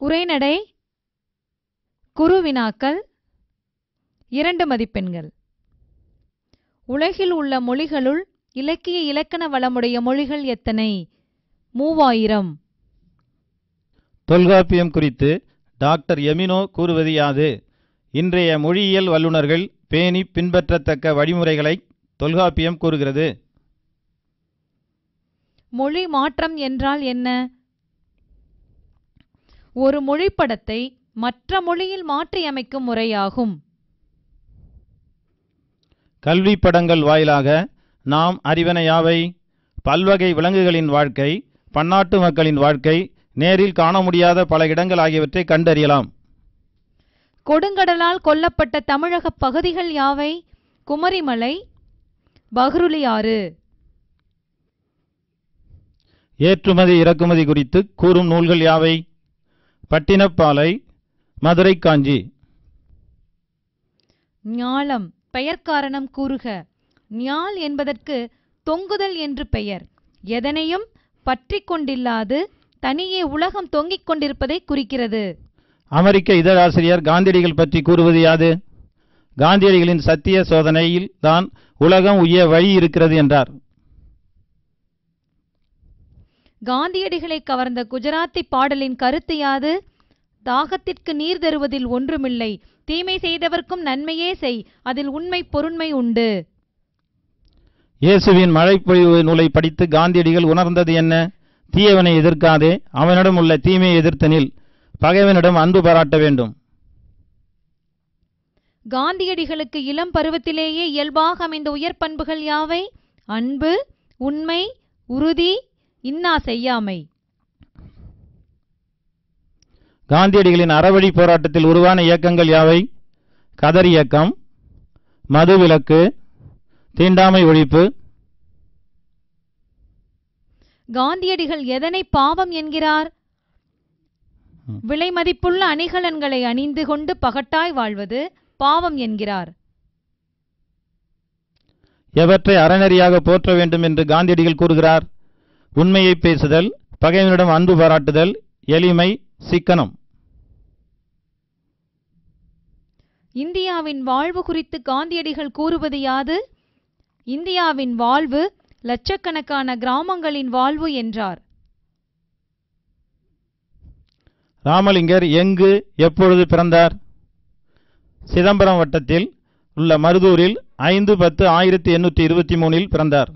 உரைநடை குறுவினாக்கள் இரண்டு மதிப்பெண்கள். உலகில் உள்ள மொழிகளுள் இலக்கிய இலக்கண வளமுடைய மொழிகள் எத்தனை? மூவாயிரம். தொல்காப்பியம் குறித்து டாக்டர் எமினோ கூறுவது யாது? இன்றைய மொழியியல் வல்லுநர்கள் பேணி பின்பற்றத்தக்க வழிமுறைகளை தொல்காப்பியம் கூறுகிறது. மொழி மாற்றம் என்றால் என்ன? ஒரு மொழிப்படத்தை மற்ற மொழியில் மாற்றியமைக்கும் முறையாகும். கல்வி படங்கள் வாயிலாக நாம் அறிவன யாவை பல்வகை விலங்குகளின் வாழ்க்கை பன்னாட்டு மக்களின் வாழ்க்கை நேரில் காண முடியாத பல இடங்கள் ஆகியவற்றை கண்டறியலாம். கொடுங்கடலால் கொல்லப்பட்ட தமிழகப் பகுதிகள் யாவை? குமரிமலை பஹ்ருலி ஆறு ஏற்றுமதி இறக்குமதி குறித்து கூறும் நூல்கள் யாவை? பட்டினப்பாலை மதுரை காஞ்சி ஞாலம் பெயர்க்காரணம் கூறுக. ஞால் என்பதற்கு தொங்குதல் என்று பெயர். எதனையும் பற்றிக் கொண்டில்லாது தனியே உலகம் தொங்கிக் கொண்டிருப்பதை குறிக்கிறது. அமெரிக்க இதழாசிரியர் காந்தியடிகள் பற்றி கூறுவது யாது? காந்தியடிகளின் சத்திய சோதனையில் தான் உலகம் உய்ய வழி இருக்கிறது என்றார். காந்தியடிகளை கவர்ந்த குஜராத்தி பாடலின் கருத்து யாது? தாகத்திற்கு நீர் தருவதில் ஒன்றுமில்லை. தீமை செய்தவர்க்கும் நன்மையே செய். அதில் உண்மை பொருண்மை உண்டு. இயேசுவின் மழைப்பொழிவு நூலை படித்து காந்தியடிகள் உணர்ந்தது என்ன? தீயவனை எதிர்க்காதே. அவனிடம் உள்ள தீமையை எதிர்த்து நில். பகைவனிடம் அன்பு பாராட்ட வேண்டும். காந்தியடிகளுக்கு இளம் பருவத்திலேயே இயல்பாக அமைந்த உயர் பண்புகள் யாவை? அன்பு உண்மை உறுதி இன்னா செய்யாமை. காந்தியடிகளின் அறவழி போராட்டத்தில் உருவான இயக்கங்கள் யாவை? கதர் இயக்கம் மதுவிலக்கு தீண்டாமை ஒழிப்பு. காந்தியடிகள் எதனை பாவம் என்கிறார். விலை மதிப்புள்ள அணிகலன்களை அணிந்து கொண்டு பகட்டாய் வாழ்வது பாவம் என்கிறார். எவற்றை அறநெறியாக போற்ற வேண்டும் என்று காந்தியடிகள் கூறுகிறார்? உண்மையை பேசுதல் பகைவனிடம் அன்பு பாராட்டுதல் எளிமை சிக்கனம். இந்தியாவின் வாழ்வு குறித்து காந்தியடிகள் கூறுவது யாது? இந்தியாவின் வாழ்வு லட்சக்கணக்கான கிராமங்களின் வாழ்வு என்றார். ராமலிங்கர் எங்கு எப்பொழுது பிறந்தார்? சிதம்பரம் வட்டத்தில் உள்ள மருதூரில் ஐந்து பத்து ஆயிரத்தி எண்ணூற்றி இருபத்தி மூணில் பிறந்தார்.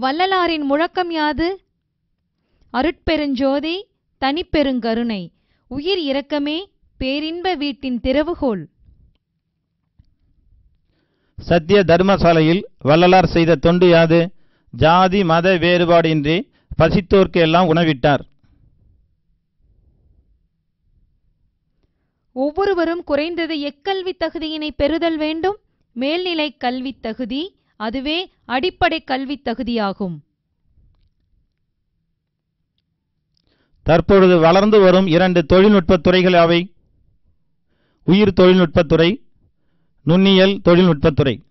வள்ளலாரின் முழக்கம் யாது? அருட்பெருஞ்சோதி தனிப்பெருங்கருணை உயிர் இரக்கமே பேரின்ப வீட்டின் திறவுகோல் சத்திய தர்மசாலையில் வள்ளலார் செய்த தொண்டு யாது? ஜாதி மத வேறுபாடின்றி பசித்தோர்க்கு எல்லாம் உணவிட்டார். ஒவ்வொருவரும் குறைந்தது எக்கல்வி தகுதியினை பெறுதல் வேண்டும். மேல்நிலை கல்வித் தகுதி அதுவே அடிப்படை கல்வித் தகுதியாகும். தற்பொழுது வளர்ந்து வரும் இரண்டு தொழில்நுட்பத் துறைகள் அவை உயிர் தொழில்நுட்பத் துறை நுண்ணியல் தொழில்நுட்பத் துறை.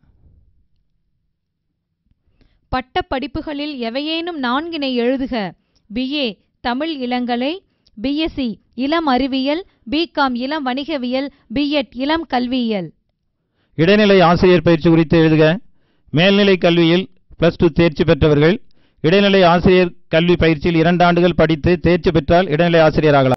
பட்டப் படிப்புகளில் எவையேனும் நான்கினை எழுதுக. பிஏ தமிழ் இளங்கலை பிஎஸ்சி இளம் அறிவியல் பிகாம் இளம் வணிகவியல் பிஎட் இளம் கல்வியியல். இடைநிலை ஆசிரியர் பயிற்சி குறித்து எழுதுக. மேல்நிலை கல்வியில் பிளஸ் டூ தேர்ச்சி பெற்றவர்கள் இடைநிலை ஆசிரியர் கல்வி பயிற்சியில் இரண்டு ஆண்டுகள் படித்து தேர்ச்சி பெற்றால் இடைநிலை ஆசிரியர் ஆகலாம்.